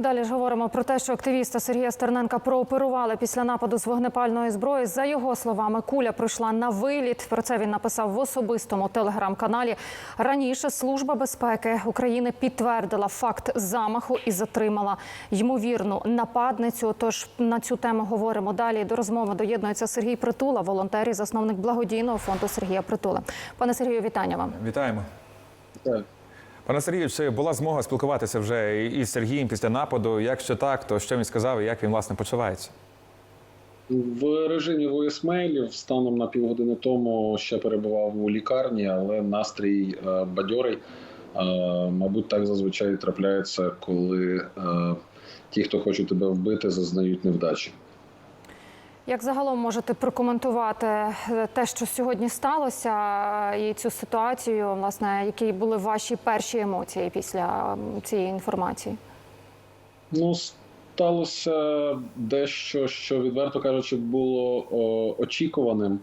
Далі ж говоримо про те, що активіста Сергія Стерненка прооперували після нападу з вогнепальної зброї. За його словами, куля пройшла на виліт. Про це він написав в особистому телеграм-каналі. Раніше служба безпеки України підтвердила факт замаху і затримала ймовірну нападницю. Тож на цю тему говоримо далі. До розмови доєднується Сергій Притула, волонтер і засновник благодійного фонду Сергія Притула. Пане Сергію, вітання вам. Вітаємо. Так. Пане Сергію, чи була змога спілкуватися вже із Сергієм після нападу? Якщо так, то що він сказав і як він власне почувається? В режимі воєсмейлів станом на півгодини тому ще перебував у лікарні, але настрій е, бадьорий. Е, Мабуть, так зазвичай трапляється, коли е, ті, хто хочуть тебе вбити, зазнають невдачі. Як загалом можете прокоментувати е, те, що сьогодні сталося, е, і цю ситуацію, власне, які були ваші перші емоції після цієї інформації? Ну, сталося дещо, що, відверто кажучи, було о, очікуваним,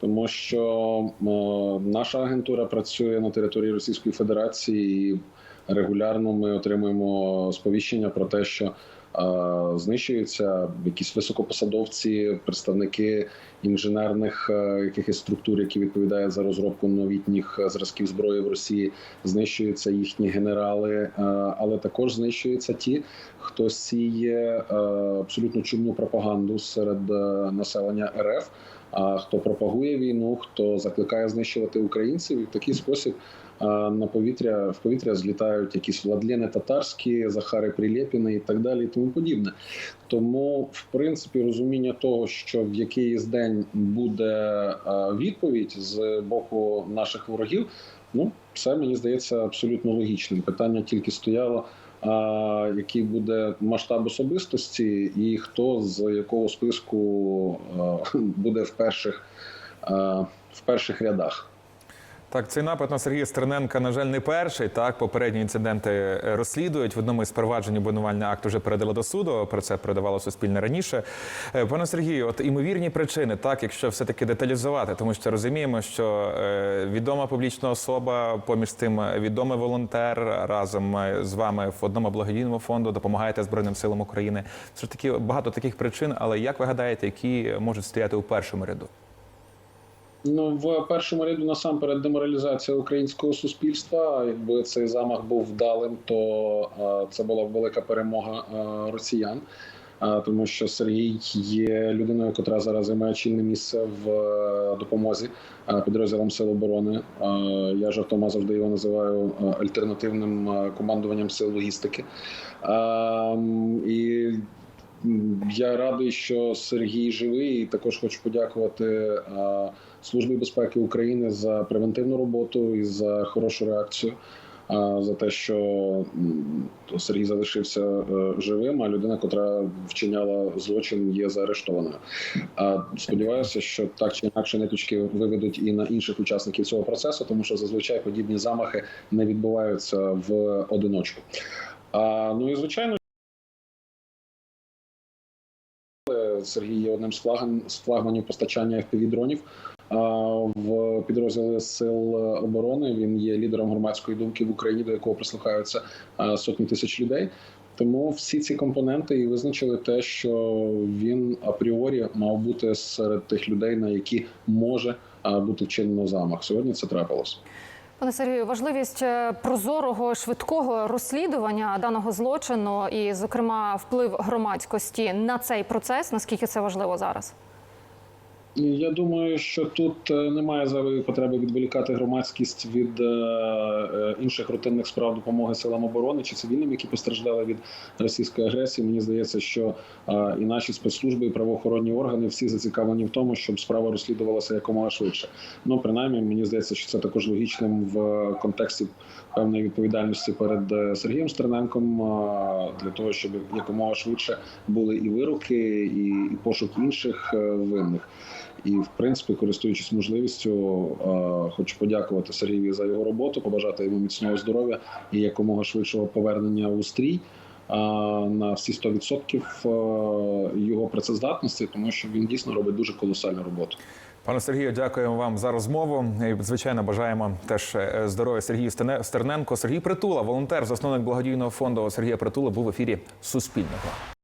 тому що е, наша агентура працює на території Російської Федерації, і регулярно ми отримуємо сповіщення про те, що знищуються якісь високопосадовці, представники інженерних е, якихось структур, які відповідають за розробку новітніх зразків зброї в Росії, знищуються їхні генерали, е, але також знищуються ті, хто сіє е, абсолютно чумну пропаганду серед населення РФ. А хто пропагує війну, хто закликає знищувати українців, і в такий спосіб на повітря в повітря злітають якісь владлени татарські, Захари Прилєпіни і так далі, і тому подібне. Тому, в принципі, розуміння того, що в якийсь день буде відповідь з боку наших ворогів, ну це мені здається абсолютно логічним. Питання тільки стояло. А який буде масштаб особистості, і хто з якого списку буде в перших, в перших рядах? Так, цей напад на Сергія Стерненка, на жаль, не перший. Так, попередні інциденти е, розслідують. В одному із проваджень обвинувальний акт вже передали до суду. Про це передавало суспільне раніше. Е, Пане Сергію, от імовірні причини, так, якщо все таки деталізувати, тому що розуміємо, що е, відома публічна особа, поміж тим відомий волонтер разом з вами в одному благодійному фонду допомагаєте Збройним силам України. Це ж таки багато таких причин. Але як ви гадаєте, які можуть стояти у першому ряду? Ну в першому ряду насамперед деморалізація українського суспільства. Якби цей замах був вдалим, то а, це була б велика перемога а, росіян. А, Тому що Сергій є людиною, яка зараз займає чільне місце в е, допомозі е, підрозділам Сил оборони. Е, Я жартома завжди його називаю е, альтернативним е, командуванням сил логістики. А, І я радий, що Сергій живий, і також хочу подякувати Службі безпеки України за превентивну роботу і за хорошу реакцію. За те, що Сергій залишився е, живим, а людина, котра вчиняла злочин, є заарештованою. А сподіваюся, що так чи інакше ниточки виведуть і на інших учасників цього процесу, тому що зазвичай подібні замахи не відбуваються в одиночку. А, ну і звичайно. Сергій є одним з флагман з флагманів постачання FPV-дронів в підрозділі сил оборони. Він є лідером громадської думки в Україні, до якого прислухаються сотні тисяч людей. Тому всі ці компоненти і визначили те, що він апріорі мав бути серед тих людей, на які може бути вчинено замах. Сьогодні це трапилось. Пане Сергію, важливість е, прозорого швидкого розслідування даного злочину, і, зокрема, вплив громадськості на цей процес. Наскільки це важливо зараз? Я думаю, що тут е, немає зайвої потреби відволікати громадськість від е, е, інших рутинних справ допомоги силам оборони чи цивільним, які постраждали від російської агресії. Мені здається, що і наші спецслужби, і правоохоронні органи всі зацікавлені в тому, щоб справа розслідувалася якомога швидше. Ну принаймні, мені здається, що це також логічним в контексті певної відповідальності перед Сергієм Стерненком для того, щоб якомога швидше були і вироки, і, пошук інших винних. І, в принципі, користуючись можливістю, е, хочу подякувати Сергієві за його роботу, побажати йому міцного здоров'я і якомога швидшого повернення у стрій е, на всі 100% е, його працездатності, тому що він дійсно робить дуже колосальну роботу. Пане Сергію, дякуємо вам за розмову. І, звичайно, бажаємо теж здоров'я Сергію Стерненко. Сергій Притула, волонтер, засновник благодійного фонду Сергія Притула, був в ефірі Суспільного.